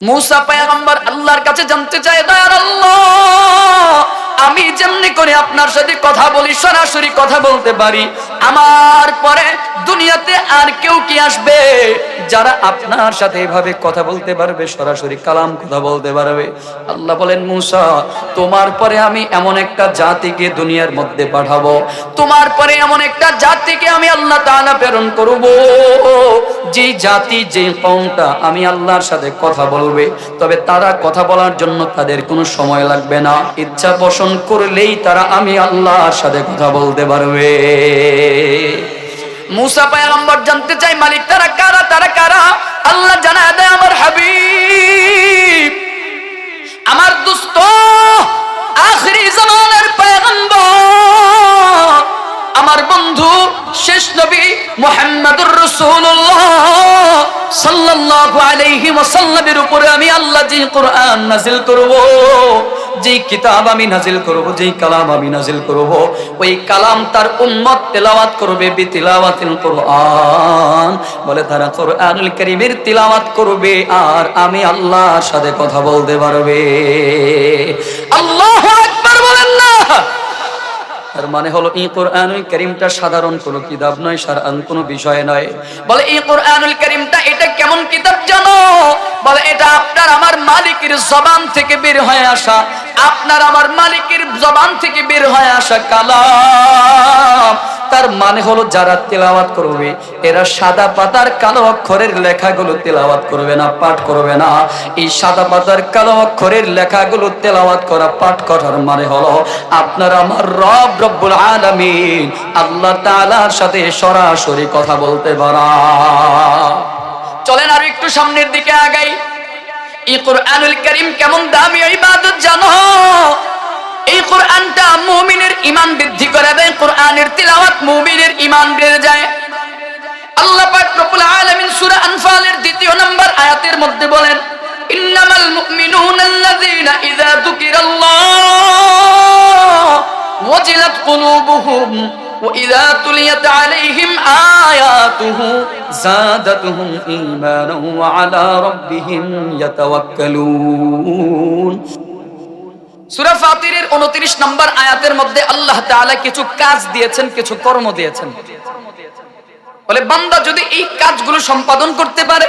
মুসা পায়গম্বর আল্লাহর কাছে জানতে চায়, দয়ার আমি যেমনি করে আপনার সাথে কথা বলি, সরাসরি কথা বলতে পারি। আমার পরে দুনিয়াতে আর কেউ কি আসবে? যারা আপনার সাথে এভাবে কথা বলতে পারবে, সরাসরি কালাম কথা বলতে পারবে। আল্লাহ বলেন, মুসা, তোমার পরে আমি এমন একটা জাতিকে দুনিয়ার মধ্যে পাঠাবো। তোমার পরে এমন একটা জাতিকে আমি আল্লাহ তাআলা প্রেরণ করব। যে জাতি যে কওমটা আমি আল্লাহর সাথে কথা বলবে, তবে তারা কথা বলার জন্য তাদের কোনো সময় লাগবে না। ইচ্ছা পোষণ করলেই তারা আমি আল্লাহর সাথে কথা বলতে পারবে। মুসা পায়গম্বর জানতে চাই, মালিক তারা কারা তারা কারা? আল্লাহ জানা দেয় আমার হাবিব। আমার দুস্ত আখরি জামানের পয়গম্বর। আমার বন্ধু শেষ নবী মুহাম্মদুর রাসূলুল্লাহ সাল্লাল্লাহু আলাইহি ওয়াসাল্লামের উপরে আমি আল্লাহ যে কোরআন নাযিল করব যে কিতাব আমি নাযিল করব, যেই কালাম আমি নাযিল করব, ওই কালাম তার উম্মত তেলাওয়াত করবে বি তিলাওয়াতিল কোরআন। বলে তারা, কোরআনুল কারীমের তিলাওয়াত করবে আর আমি আল্লাহর সাথে কথা বলতে পারবে। আল্লাহু আকবার বলেন না! তার মানে হলো, এই কোরআনুল করিমটা সাধারণ কোনো কিতাব নয় সারান কোনো বিষয় নয়। বলে, এই কোরআনুল করিমটা এটা কেমন কিতাব জানো? বলে, এটা আপনার আমার মালিকের জবান থেকে বের হয়ে আসা, আপনার আমার মালিকের জবান থেকে বের হয়ে আসা কালাম। তার মানে হলো যারা তেলাওয়াত করবে, এরা সাদা পাতার কালো অক্ষরের লেখাগুলো তেলাওয়াত করবে না, পাঠ করবে না। এই সাদা পাতার কালো অক্ষরের লেখাগুলো তেলাওয়াত করা পাঠ করার মানে হলো, আপনার আমার রব রব্বুল আলামিন আল্লাহ তাআলার সাথে সরাসরি কথা বলতে পারা। চলেন আর একটু সামনের দিকে আগাই। এই কোরআনুল কারীম কেমন দামি ইবাদত জানো? এই কোরআনটা মুমিনের ঈমান বৃদ্ধি করে দেয় কোরআনের তিলাওয়াত মুমিনের ঈমান বেড়ে যায় আল্লাহ পাক রব্বুল আলামিন সূরা আনফালের দ্বিতীয় নম্বর আয়াতের মধ্যে বলেন ইন্নামাল মুমিনুনা আল্লাযীনা ইযা যুকিরাল্লাহ ওয়াজিলাত কুলুবুহুম وإذا تليت عليهم آياته زادتهم إيمانا وعلى ربهم يتوكلون সূরা ফাতিরের 29 নম্বর আয়াতের মধ্যে আল্লাহ তাআলা কিছু কাজ দিয়েছেন, কিছু কর্ম দিয়েছেন। বলে, বান্দা যদি এই কাজগুলো সম্পাদন করতে পারে,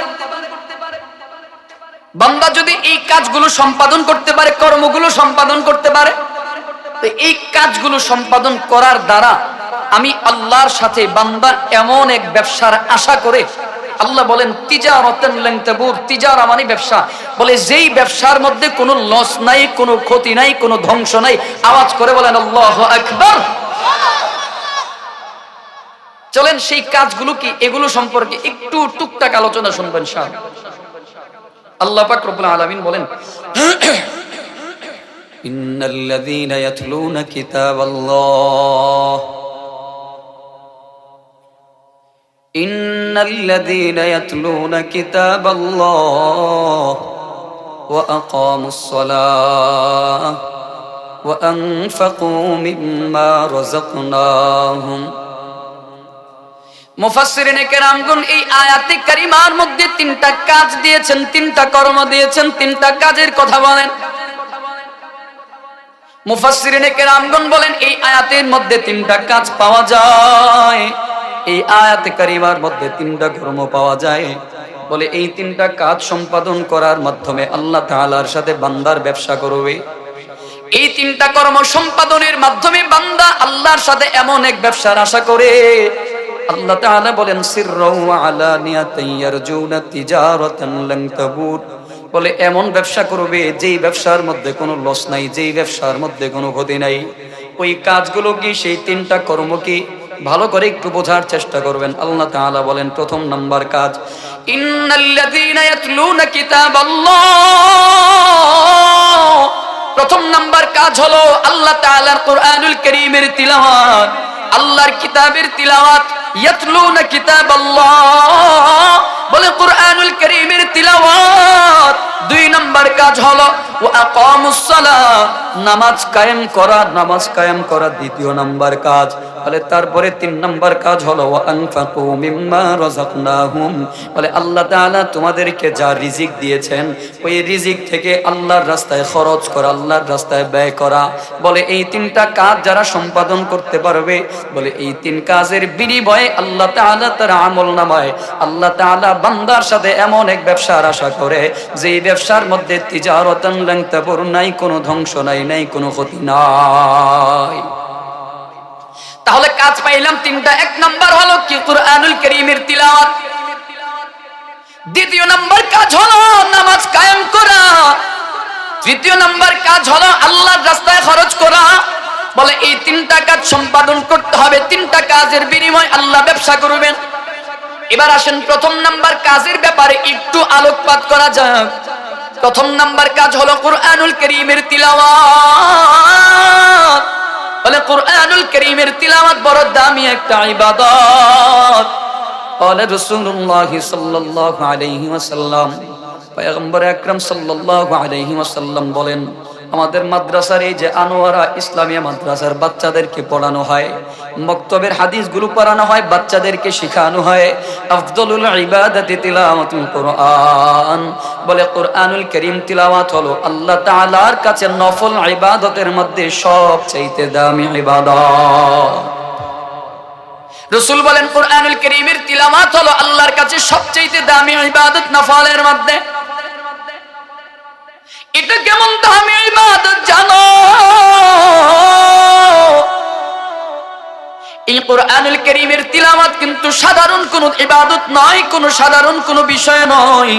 বান্দা যদি এই কাজগুলো সম্পাদন করতে পারে, কর্মগুলো সম্পাদন করতে পারে, তো এই কাজগুলো সম্পাদন করার দ্বারা আমি আল্লাহর সাথে বান্দা এমন এক ব্যবসার আশা করে আল্লাহ বলেন, তিজারতেন লেংতাবুর তিজারা মানে ব্যবসা। বলে, যেই ব্যবসার মধ্যে কোনো লস নাই, কোনো ক্ষতি নাই, কোনো ধ্বংস নাই আওয়াজ করে বলেন, আল্লাহ আকবার চলেন, সেই কাজগুলো কি, এগুলো সম্পর্কে একটু টুকটাক আলোচনা শুনবেন সাহেব আল্লাহ পাক রব্বুল আলামিন বলেন ইন্নাল্লাযীনা ইয়াতলুনা কিতাবাল্লাহ। ইন্নাল্লাযীনা ইয়াতলুনা কিতাবাল্লাহ وأقاموا الصلاة وأنفقوا مما رزقناهم মুফাসসিরিনে কেরামগণ এই আয়াতে কারিমার মধ্যে তিনটা কাজ দিয়েছেন তিনটা কর্ম দিয়েছেন তিনটা কাজের কথা বলেন মুফাসসিরিনে কেরামগণ বলেন এই আয়াতের মধ্যে তিনটা কাজ পাওয়া যায় এই আয়াতে কারিমার মধ্যে তিনটা কর্ম পাওয়া যায়। বলে এই তিনটা কাজ সম্পাদন করার মাধ্যমে আল্লাহ তাআলার সাথে বান্দার ব্যবসা করবে। এই তিনটা কর্ম সম্পাদনের মাধ্যমে বান্দা আল্লাহর সাথে এমন এক ব্যবসার আশা করে। আল্লাহ তাআলা বলেন সিররাউ আলানিয়াতান ইয়ারজুনা তিজারাতান লান তাবুর বলে, এমন ব্যবসা করবে যেই ব্যবসার মধ্যে কোনো লস নাই, যেই ব্যবসার মধ্যে কোনো ক্ষতি নাই। ওই কাজগুলো কি, সেই তিনটা কর্ম কি ভালো করে একটু বোঝার চেষ্টা করবেন। আল্লাহ তাআলা বলেন, প্রথম নাম্বার কাজ, ইন্নাল্লাযীনা ইয়াতলুনা কিতাবাল্লাহ। প্রথম নাম্বার কাজ হলো আল্লাহ তাআলার কোরআনুল কারীমের তিলাওয়াত। আল্লাহর কিতাবের তিলাওয়াত, ইয়াতলুনা কিতাবাল্লাহ। বলে, কোরআনুল কারীমের তিলাওয়াত। দুই নাম্বার কাজ হলো নামাজ কায়েম করা, নামাজ কায়েম করা দ্বিতীয় নাম্বার কাজ। বলে, তারপরে তিন নাম্বার কাজ হলো বলে, আল্লাহ তাআলা তোমাদেরকে যা রিজিক দিয়েছেন, ওই রিজিক থেকে আল্লাহর রাস্তায় খরচ করা, আল্লাহর রাস্তায় ব্যয় করা। বলে, এই তিনটা কাজ যারা সম্পাদন করতে পারবে, বলে, এই তিন কাজের বিনিময়ে আল্লাহ তাআলা তার আমল নামায়। আল্লাহ তাআলা বান্দার সাথে এমন এক ব্যবসার আশা করে যে ব্যবসার মধ্যে তিজারতান লাংতাবুর নাই, কোনো ধ্বংস নাই নাই, কোনো ক্ষতি নাই। তাহলে কাজ পাইলাম তিনটা। এক নাম্বার হলো কি? কুরআনুল কারীমের তিলাওয়াত। দ্বিতীয় নাম্বার কাজ হলো নামাজ কায়েম করা। তৃতীয় নাম্বার কাজ হলো আল্লাহর রাস্তায় খরচ করা। বলে এই তিনটা কাজ সম্পাদন করতে হবে। তিনটা কাজের বিনিময় আল্লাহ ব্যবসা করবেন। এবার আসেন প্রথম নাম্বার কাজের ব্যাপারে একটু আলোকপাত করা যাক। প্রথম নাম্বার কাজ হলো কোরআনুল করিমের তিলাওয়াত। বলে, কোরআনুল করিমের তিলাওয়াত বড় দামি একটা ইবাদত। বলে, রাসূলুল্লাহ সাল্লাল্লাহু আলাইহি ওয়াসাল্লাম, পয়গম্বর আকরাম সাল্লাল্লাহু আলাইহি ওয়াসাল্লাম বলেন আমাদের মাদ্রাসার এই যে আনোয়ারা ইসলামিয়া মাদ্রাসার বাচ্চাদেরকে পড়ানো হয়, মক্তবের হাদিস হাদিসগুলো পড়ানো হয়, বাচ্চাদেরকে শেখানো হয়, আফদলুল ইবাদাতি তিলাওয়াতুল কোরআন। বলে কোরআনুল করিম তিলাওয়াত হলো আল্লাহ তাআলার কাছে নফল ইবাদতের মধ্যে সবচাইতে দামি ইবাদত। রসুল বলেন, কোরআনুল করিমের তিলাওয়াত হলো আল্লাহর কাছে সবচাইতে দামি ইবাদত নফলের মধ্যে। এটা কেমন দামি ইবাদত জানো? এই কোরআনুল করিমের তিলাওয়াত কিন্তু সাধারণ কোন ইবাদত নয়, কোন সাধারণ কোন বিষয় নয়।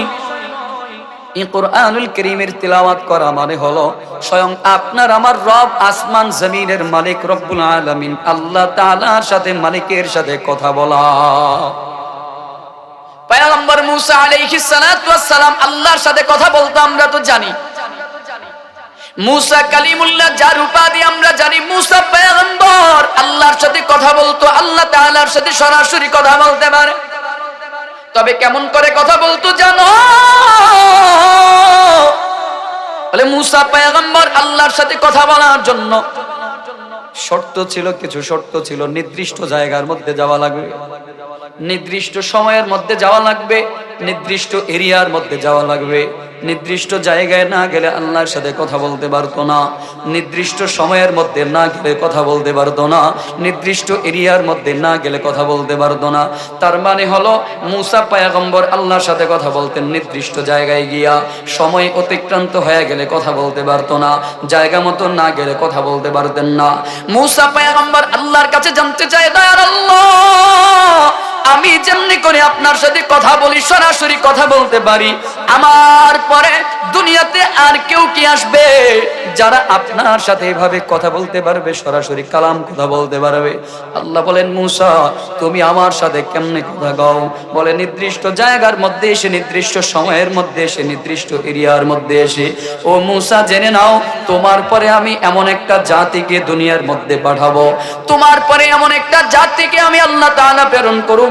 করিমের করা মানে স্বয়ং আপনার, আমার রব আসমান, জমিনের মালিক আল্লাহ সাথে সাথে কথা বলা। মুসা সালাম আল্লাহর সাথে কথা বলতো, আমরা তো জানি। মুসা কালিমুল্লাহ, যার উপাধি আমরা জানি, মুসা পয়গম্বর। আল্লাহর সাথে কথা বলতো, আল্লাহ তাআলার সাথে সরাসরি কথা বলতে পারে। তবে কেমন করে কথা বলতো জানো? বলে, মুসা পয়গম্বর আল্লাহর সাথে কথা বলার জন্য শর্ত ছিল, কিছু শর্ত ছিল। নির্দিষ্ট জায়গার মধ্যে যাওয়া লাগবে। নির্দিষ্ট সময়ের মধ্যে যাওয়া লাগবে। নির্দিষ্ট এরিয়ার মধ্যে যাওয়া লাগবে। নির্দিষ্ট জায়গায় না গেলে আল্লাহর সাথে কথা বলতে পারতো না। নির্দিষ্ট সময়ের মধ্যে না গেলে কথা বলতে পারতো না। নির্দিষ্ট এরিয়ার মধ্যে না গেলে কথা বলতে পারতো না। তার মানে হলো, মুসা পায়াগম্বর আল্লাহর সাথে কথা বলতেন নির্দিষ্ট জায়গায় গিয়া। সময় অতিক্রান্ত হয়ে গেলে কথা বলতে পারতো না। জায়গা মতো না গেলে কথা বলতে পারতেন না। মুসা পায়গম্বর আল্লাহর কাছে জানতে চায় দয়ার আল্লাহ আমি যেমনি করে আপনার সাথে কথা বলি, সরাসরি কথা বলতে পারি। আমার পরে দুনিয়াতে আর কেউ কি আসবে? যারা আপনার সাথে এভাবে কথা বলতে পারবে, সরাসরি কালাম কথা বলতে পারবে। আল্লাহ বলেন, মুসা, তুমি আমার সাথে কেমনে কথা গাও বলে, নির্দিষ্ট জায়গার মধ্যে এসে, নির্দিষ্ট সময়ের মধ্যে এসে, নির্দিষ্ট এরিয়ার মধ্যে এসে। ও মুসা, জেনে নাও, তোমার পরে আমি এমন একটা জাতিকে দুনিয়ার মধ্যে পাঠাবো। তোমার পরে এমন একটা জাতিকে আমি আল্লাহ তাআলা প্রেরণ করব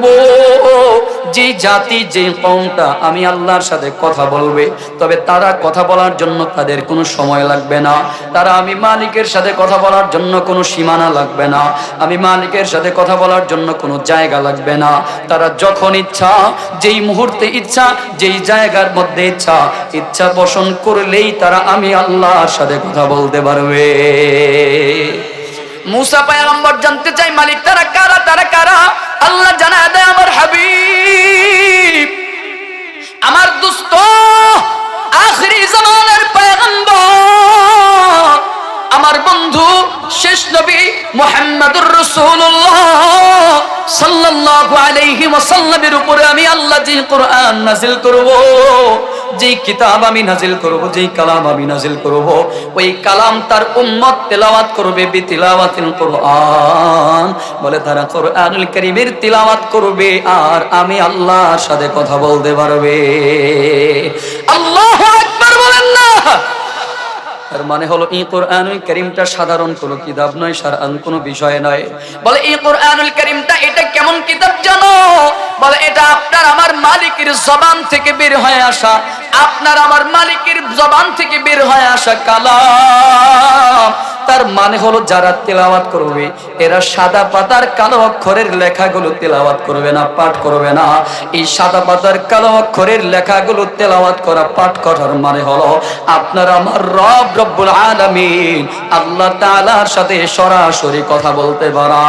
যে জাতি, যে কওমটা আমি আল্লাহর সাথে কথা বলবে, তবে তারা কথা বলার জন্য তাদের কোনো সময় লাগবে না। তারা আমি মালিকের সাথে কথা বলার জন্য কোনো সীমানা লাগবে না। আমি মালিকের সাথে কথা বলার জন্য কোনো জায়গা লাগবে না। তারা যখন ইচ্ছা, যেই মুহূর্তে ইচ্ছা, যেই জায়গার মধ্যে ইচ্ছা ইচ্ছা পোষণ করলেই তারা আমি আল্লাহর সাথে কথা বলতে পারবে। মুসা জানতে চাই মালিক তারা কারা তারা কারা? আল্লাহ জানা দেয় আমার হাবিব, আমার দুস্থ আখরি জামানের পয়গম্বর, আমার বন্ধু শেষ নবী মুহাম্মদুর রাসূলুল্লাহ সাল্লাল্লাহু আলাইহি ওয়াসাল্লামের উপরে আমি আল্লাহ যে কোরআন নাযিল করব যেই কিতাব আমি নাজিল করব, যেই কালাম আমি নাজিল করব, ওই কালাম তার উম্মত তেলাওয়াত করবে বি তিলাওয়াতিল কোরআন। বলে তারা, কোরআনুল কারীমের তিলাওয়াত করবে আর আমি আল্লাহর সাথে কথা বলতে পারবে। আল্লাহু তার মানে হলো, এই কোরআনুল করিমটা সাধারণ কোনো কিতাব নয় সারান কোনো বিষয় নয়। বলে, এই কোরআনুল করিমটা এটা কেমন কিতাব জানো? বলে, এটা আপনার আমার মালিকের জবান থেকে বের হয়ে আসা, আপনার আমার মালিকের জবান থেকে বের হয়ে আসা কালাম। তার মানে হলো যারা তেলাওয়াত করবে, এরা সাদা পাতার কালো অক্ষরের লেখাগুলো তেলাওয়াত করবে না, পাঠ করবে না। এই সাদা পাতার কালো অক্ষরের লেখাগুলো তেলাওয়াত করা পাঠ করার মানে হলো, আপনার আমার রব রব্বুল আলামিন আল্লাহ তাআলার সাথে সরাসরি কথা বলতে পারা।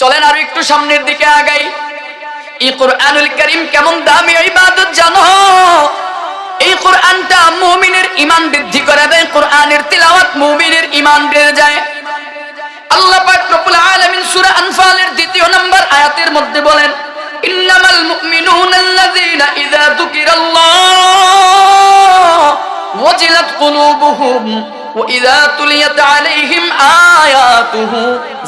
চলেন আর একটু সামনের দিকে আগাই। এই কোরআনুল করিম কেমন দামি ইবাদত জানো? এই কোরআনটা মুমিনের ইমান বৃদ্ধি করে দেয়, কোরআনের তিলাওয়াত মুমিনের ইমান বেড়ে যায়। আল্লাহ পাক রব্বুল আলামিন সূরা আনফালের দ্বিতীয় নম্বর আয়াতের মধ্যে বলেন, ইন্নামাল মুমিনুনা আল্লাযীনা ইযা যুকিরাল্লাহ ওয়াজিলাত কুলুবুহুম। وإذا تليت عليهم آياته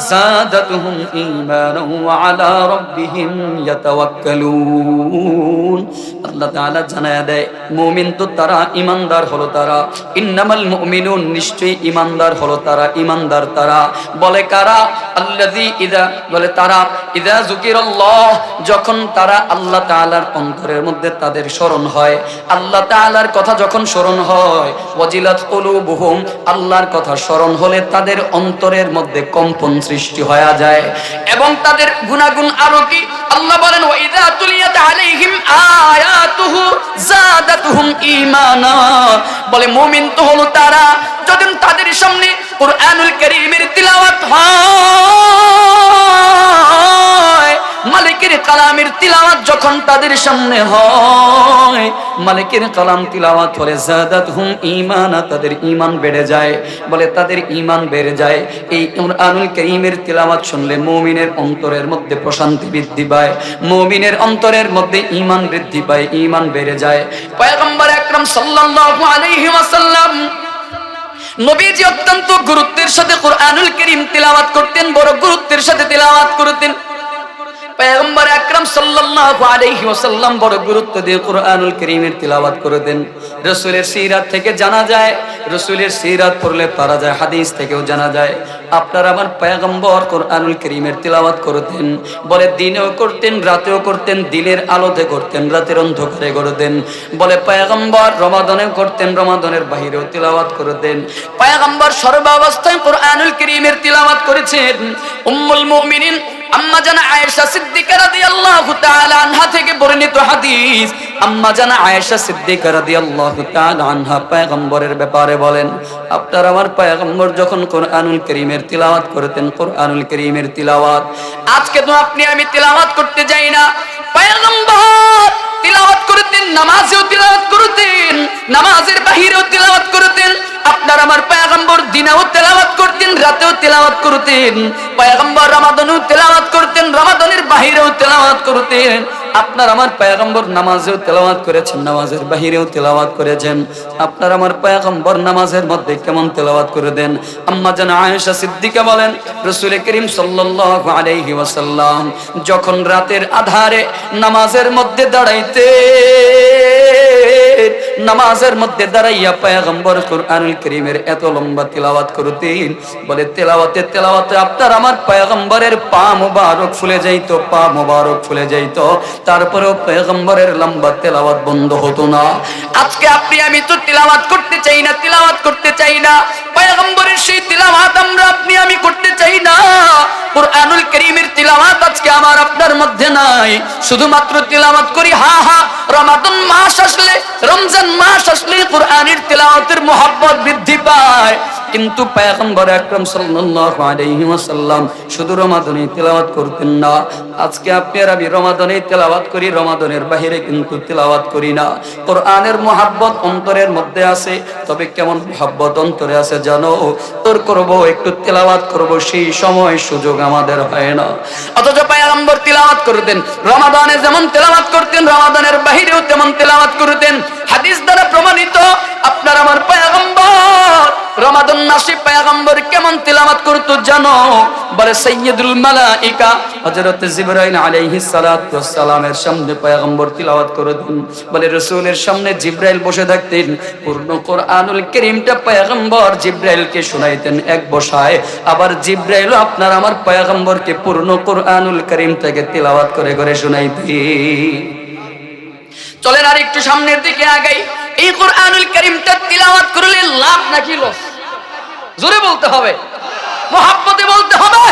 زادتهم إيمانا وعلى ربهم يتوكلون আল্লাহ তাআলা জানায়া দেয় মুমিন তো তারা ইমানদার হলো তারা ইন্নামাল মুমিনুন নিশ্চয়ই ইমানদার হলো তারা ইমানদার তারা বলে কারা আল্লাযী ইদা বলে তারা ইদা যুকিরাল্লাহ যখন তারা আল্লাহ তাআলার অন্তরের মধ্যে তাদের স্মরণ হয় আল্লাহ তাআলার কথা যখন স্মরণ হয় ওয়াজিলাত কুলুবুহুম আল্লাহর কথা স্মরণ হলে তাদের অন্তরের মধ্যে কম্পন সৃষ্টি হয়ে যায় এবং তাদের গুণাগুণ আরও কি? আল্লাহ বলেন, ওয়াইদা তুলিয়াত আলাইহিম আয়াতুহু জাদাতুহুম ঈমানা। বলে, মুমিন তো হলো তারা যখন তাদের সামনে কুরআনুল কারীমের তিলাওয়াত হয় কালামের তিলাওয়াত যখন তাদের সামনে হয়, মালিকের কালাম তিলাওয়াত হলে জাদাত হুম ইমানা তাদের ইমান বেড়ে যায়। বলে, তাদের ইমান বেড়ে যায়। এই কুরআনুল কারীমের তিলাওয়াত শুনলে মুমিনের অন্তরের মধ্যে প্রশান্তি বৃদ্ধি পায়। মুমিনের অন্তরের মধ্যে ইমান বৃদ্ধি পায় ইমান বেড়ে যায়। পয়গম্বর আকরাম সাল্লাল্লাহু আলাইহি ওয়াসাল্লাম নবীজি অত্যন্ত গুরুত্বের সাথে কোরআনুল করিম তিলাওয়াত করতেন, বড় গুরুত্বের সাথে তিলাওয়াত করতেন। পয়গম্বর আকরাম সাল্লাল্লাহু আলাইহি ওয়াসাল্লাম বড় গুরুত্ব দিয়ে কোরআনুল কারীমের তিলাওয়াত করে দেন রাসূলের সিরাত থেকে জানা যায় রাসূলের সিরাত পড়লে পারা যায় হাদিস থেকেও জানা যায় আপনার আমার পয়গম্বর কোরআনুল কারীমের তিলাওয়াত করতেন বলে দিনেও করতেন রাতেও করতেন দিনের আলোতে করতেন রাতের অন্ধকারে করতেন বলে পয়গম্বর রমাদানেও করতেন রমাদানের বাহিরেও তিলাওয়াত করতেন পয়গম্বর সর্বাবস্থায় কোরআনুল কারীমের তিলাওয়াত করেছেন উম্মুল মুমিনিন আম্মা জানা আয়েশা সিদ্দিকা রাদিয়াল্লাহু তাআলা আনহা থেকে বর্ণিত হাদিস। আম্মা জানা আয়েশা সিদ্দিকা রাদিয়াল্লাহু তাআলা আনহা পয়গম্বরের ব্যাপারে বলেন, আপনার আমার পয়গম্বর যখন কোরআনুল কারীমের তিলাওয়াত করতেন, কোরআনুল কারীমের তিলাওয়াত, আজকে তো আপনি আমি তিলাওয়াত করতে যাই না। পয়গম্বর তিলাওয়াত করতেন, নামাজেও তিলাওয়াত করতেন, নামাজের বাহিরেও তিলাওয়াত করতেন। আপনার আমার পয়গম্বর দিনেও তেলাওয়াত করতেন, রাতেও তেলাওয়াত করতেন। পয়গম্বর রামাদনেও তেলাওয়াত করতেন, রামাদনের বাহিরেও তেলাওয়াত করতেন। আপনার আমার পয়গম্বর নামাজেও তেলাওয়াত করেছেন, নামাজের বাহিরেও তেলাওয়াত করেছেন। আপনার আমার পয়গম্বর নামাজের মধ্যে কেমন তেলাওয়াত করে দেন? আম্মা জান আয়েশা সিদ্দিকা বলেন, রাসূল করিম সাল্লাল্লাহু আলাইহি ওয়াসাল্লাম যখন রাতের আধারে নামাজের মধ্যে দাঁড়াইতে নামাজের মধ্যে দাঁড়াইয়া পয়গম্বর কোরআনুল করিমের এত লম্বা তিলাওয়াত করতেন, বলে, তেলাওয়াতে তেলাওয়াতে আপনার আমার পয়গম্বরের পা মোবারক ফুলে যাইতো, পা মোবারক ফুলে যাইতো। তারপরেও পয়গম্বরের লম্বা তেলাওয়াত বন্ধ হতো না। আজকে আপনি, আমি তো তিলাওয়াত করতে চাই না, তিলাওয়াত করতে চাই না। পয়গম্বরের সেই তিলাওয়াত আমরা, আপনি, আমি করতে চাই না। কোরআনুল করিমের তিলাওয়াত আজকে আমার আপনার মধ্যে নাই। শুধুমাত্র তিলাওয়াত করি, হা হা, রমাদান মাস আসলে, রমজান মাস আসলে কোরআনের তিলাওয়াতের মোহাব্বত বৃদ্ধি পায়। কিন্তু পয়গম্বর আকরাম সাল্লাল্লাহু আলাইহি ওয়াসাল্লাম শুধু রমাদানে তেলাওয়াত করতেন না। আজকে আপনি আর আমি রমাদানে তেলাওয়াত করি, রমাদানের বাহিরে কিন্তু তেলাওয়াত করি না। কোরআনের মোহাব্বত অন্তরের মধ্যে আছে, তবে কেমন মোহাব্বত অন্তরে আছে জানো? তোর করব, একটু তেলাওয়াত করব, সেই সময় সুযোগ আমাদের হয় না। অথচ পয়গম্বর তেলাওয়াত করতেন, রমাদানে যেমন তেলাওয়াত করতেন, রমাদানের বাহিরেও তেমন তেলাওয়াত করতেন। হাদিস দ্বারা প্রমাণিত, আপনার আমার পয়গম্বর। রমাদান মাসে পয়গম্বর কেমন তেলাওয়াত করতো জানো? বলে সৈয়দুল মালাইকা, হযরত জিবরাইল আলাইহিস সালাতু সামনে পয়গম্বর তিলাওয়াত বলে রাসূলের সামনে জিবরাইল বসে থাকতেন। পূর্ণ কোরআনুল কারীমটা জিবরাইলকে এক বসায়। আবার জিবরাইল আপনার আমার পয়গম্বরকে পূর্ণ কোরআনুল কারীম থেকে তিলাওয়াত করে করে শোনাইতেন। চলেন আর একটু সামনের দিকে আগাই এই কোরআনুল কারীমটা তিলাওয়াত করলে লাভ নাকি লস জোরে বলতে হবে মোহাব্বতে বলতে হবে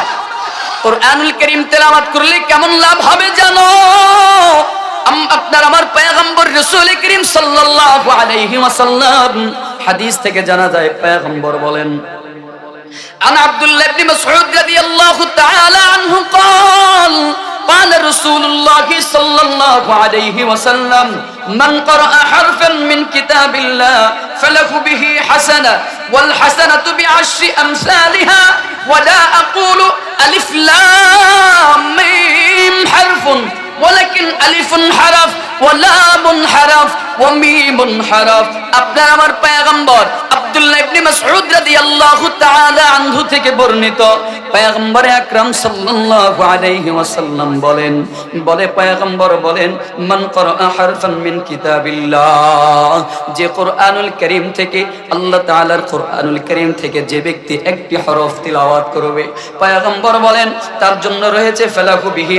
কোরআনুল কারীম তেলাওয়াত করলে কেমন লাভ হবে জানো আম- আপনার আমার পয়গম্বর রাসূল করিম সাল্লাল্লাহু আলাইহি ওয়াসাল্লাম হাদিস থেকে জানা যায় পয়গম্বর বলেন عن عبد الله بن مسعود رضي الله تعالى عنه قال قال رسول الله صلى الله عليه وسلم من قرأ حرفا من كتاب الله فله به حسنة والحسنة بعشر أمثالها ولا أقول ألف لام ميم حرف ولكن ألف حرف ولام حرف وميم حرف আপনার আমার পয়গম্বর যে ব্যক্তি একটি হরফ তিলাওয়াত করবে, পয়গম্বর বলেন, তার জন্য রয়েছে ফালাহু বিহি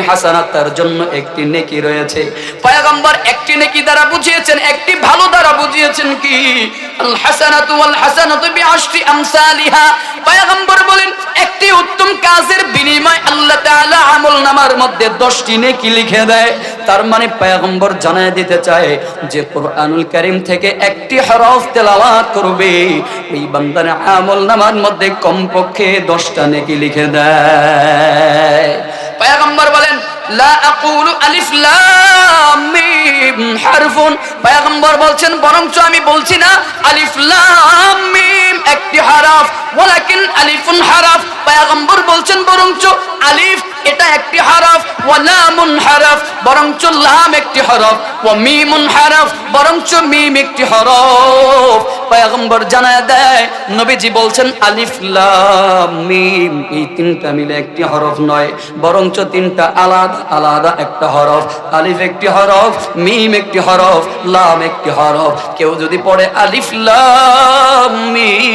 তার জন্য একটি নেকি রয়েছে। পয়গম্বর একটি নেকি দ্বারা বুঝিয়েছেন, একটি ভালো দ্বারা বুঝিয়েছেন কি? আল হাসানাতু একটি উত্তম কাজের বিনিময় আল্লাহ তাআলা আমল মধ্যে 10টি নেকি লিখে দেয়। তার মানে দিতে চায় যে থেকে একটি হরফ তেলাওয়াত করবে। ওই বান্দার মধ্যে কমপক্ষে 10টা নেকি লিখে দেয়। পয়গম্বর বলেন লা আকুলু আলিফ লাম মিম হারফুন। পয়গম্বর বলছেন, বরঞ্চ আমি বলছি না আলিফ লাম মিম। একটি হরফ, ওয়ালাকিন আলিফুন হরফ। পয়গম্বর বলছেন, বরঞ্চ আলিফ এটা একটি হরফ, ওয়া লামুন হরফ, বরঞ্চ লাম একটি হরফ, ওয়া মিমুন হরফ, বরঞ্চ মিম একটি হরফ। পয়গম্বর জানায় দেয়, নবীজি বলছেন, আলিফ, লাম, মিম এই তিনটা মিলে একটি হরফ নয়, বরঞ্চ তিনটা আলাদা আলাদা একটা হরফ। আলিফ একটি হরফ, মিম একটি হরফ, লাম একটি হরফ। কেউ যদি পড়ে আলিফ, লাম, মিম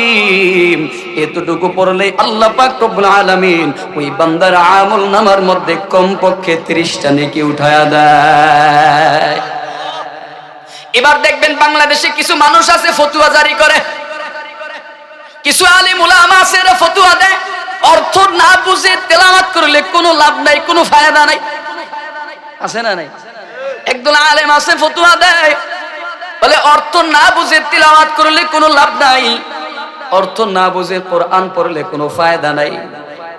এতটুকু পড়লে আল্লাহ পাক রব্বুল আলামিন ওই বান্দার আমল নামার মধ্যে কমপক্ষে 30টা নেকি উঠায়া দেয়। এবার দেখবেন বাংলাদেশে কিছু মানুষ আছে ফতুয়া জারি করে। কিছু আলিম উলামা আছে এরা ফতুয়া দেয়। অর্থ না বুঝে তেলাওয়াত করলে কোনো লাভ নাই, কোনো ফায়দা নাই। আছে না নাই? একদল আলেম আছে ফতুয়া দেয়। বলে অর্থ না বুঝে তেলাওয়াত করলে কোনো লাভ নাই। অর্থ না বুঝে কোরআন পড়লে কোনো ফায়দা নাই।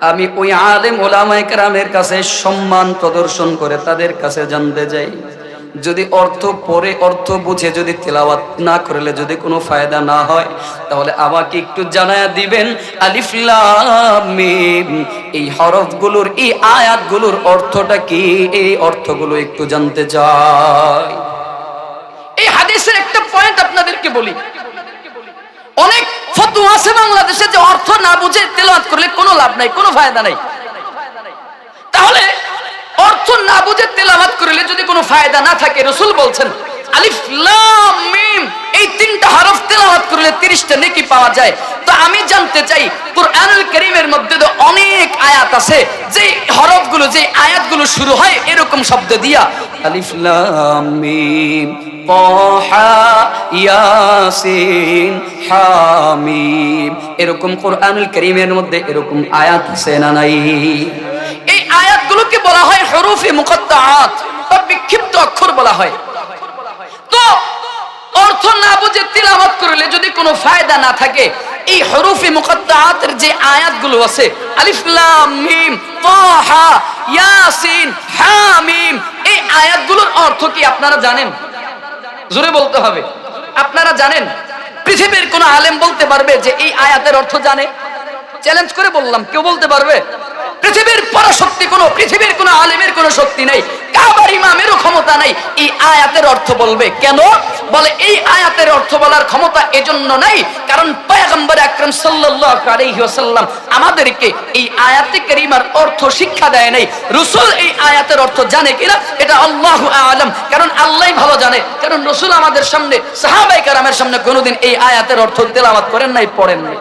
আমি ওই আলেম ওলামায়ে কেরামের কাছে সম্মান প্রদর্শন করে তাদের কাছে জানতে যাই যদি অর্থ পরে অর্থ বুঝে যদি তেলাওয়াত না করলে যদি কোনো ফায়দা না হয়, তাহলে আমাকে একটু জানায়া দিবেন, আলিফ লাম মিম, এই হরফগুলোর, এই আয়াতগুলোর অর্থটা কি? এই অর্থগুলো একটু জানতে চাই। এই হাদিসের একটা পয়েন্ট আপনাদেরকে বলি। অনেক ফতু আছে বাংলাদেশে যে অর্থ না বুঝে তেলাওয়াত করলে কোনো লাভ নাই, কোনো ফায়দা নাই। তাহলে অর্থ না বুঝে তেলাওয়াত করলে যদি কোনো ফায়দা না থাকে, রসুল বলছেন, আলিফ লাম মিম, এই তিনটা হরফ তেলাওয়াত করলে 30টা নেকি পাওয়া যায়। আমি জানতে চাই, কুরআনুল কারীমের মধ্যে তো অনেক আয়াত আছে। যে হরফগুলো যে আয়াতগুলো শুরু হয়, এরকম শব্দ দিয়া, আলিফ লাম মিম, তাহা, ইয়াসিন, হামিম, এরকম কোরআনুল কারীমের মধ্যে এরকম আয়াত আছে না নাই? এই আয়াতগুলোকে বলা হয় হরুফে মুকদ্দাআত বা বিক্ষিপ্ত অক্ষর বলা হয়। তো অর্থ না বুঝে তিলাওয়াত করলে যদি কোনো ফায়দা না থাকে, এই হরুফে মুকদ্দাআতের যে আয়াতগুলো আছে, আলিফ, লাম, মিম, তাহা, ইয়াসিন, হামিম, এই আয়াতগুলোর অর্থ কি আপনারা জানেন? জোরে বলতে হবে। আপনারা জানেন? পৃথিবীর কোন আলেম বলতে পারবে যে এই আয়াতের অর্থ জানে? চ্যালেঞ্জ করে বললাম, কেউ বলতে পারবে? পৃথিবীর পরাশক্তি কোনো, পৃথিবীর কোনো আলেমের কোনো শক্তি নেই। কাবার ইমামেরও ক্ষমতা নাই। এই আয়াতের অর্থ বলবে কেন? বলে, এই আয়াতের অর্থ বলার ক্ষমতা এজন্য নাই, কারণ পয়গম্বর আকরাম সাল্লাল্লাহু আলাইহি ওয়াসাল্লাম আমাদেরকে এই আয়াতে কারিমার অর্থ শিক্ষা দেয় নাই। রাসূল এই আয়াতের অর্থ জানে কিনা? এটা আল্লাহু আলাম। কারণ আল্লাহই ভালো জানে। কারণ রাসূল আমাদের সামনে, সাহাবায়ে কেরামের সামনে কোনোদিন এই আয়াতের অর্থ তেলাওয়াত করেন নাই, পড়েন নাই।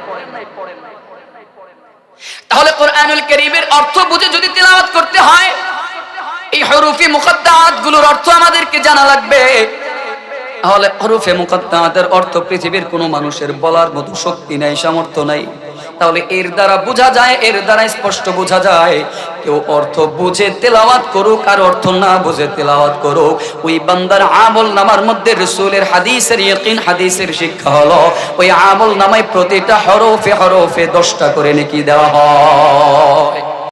তাহলে কোরআনুল করিমের অর্থ বুঝে যদি তেলাওয়াত করতে হয়, এই হরুফি মুকদ্দাতগুলোর অর্থ আমাদেরকে জানা লাগবে। তাহলে হরুফে মুকদ্দাতের অর্থ পৃথিবীর কোনো মানুষের বলার মতো শক্তি নাই, সামর্থ্য নাই। তাহলে এর দ্বারা বোঝা যায়, এর দ্বারা স্পষ্ট বোঝা যায়। কেউ অর্থ বুঝে তেলাওয়াত করুক আর অর্থ না বুঝে তেলাওয়াত করুক। ওই বান্দার আমল নামার মধ্যে রসুলের হাদিসের ইয়কিন, হাদিসের শিক্ষা হলো, ওই আমল নামায় প্রতিটা হরফে হরফে দশটা করে নাকি দেওয়া হয়।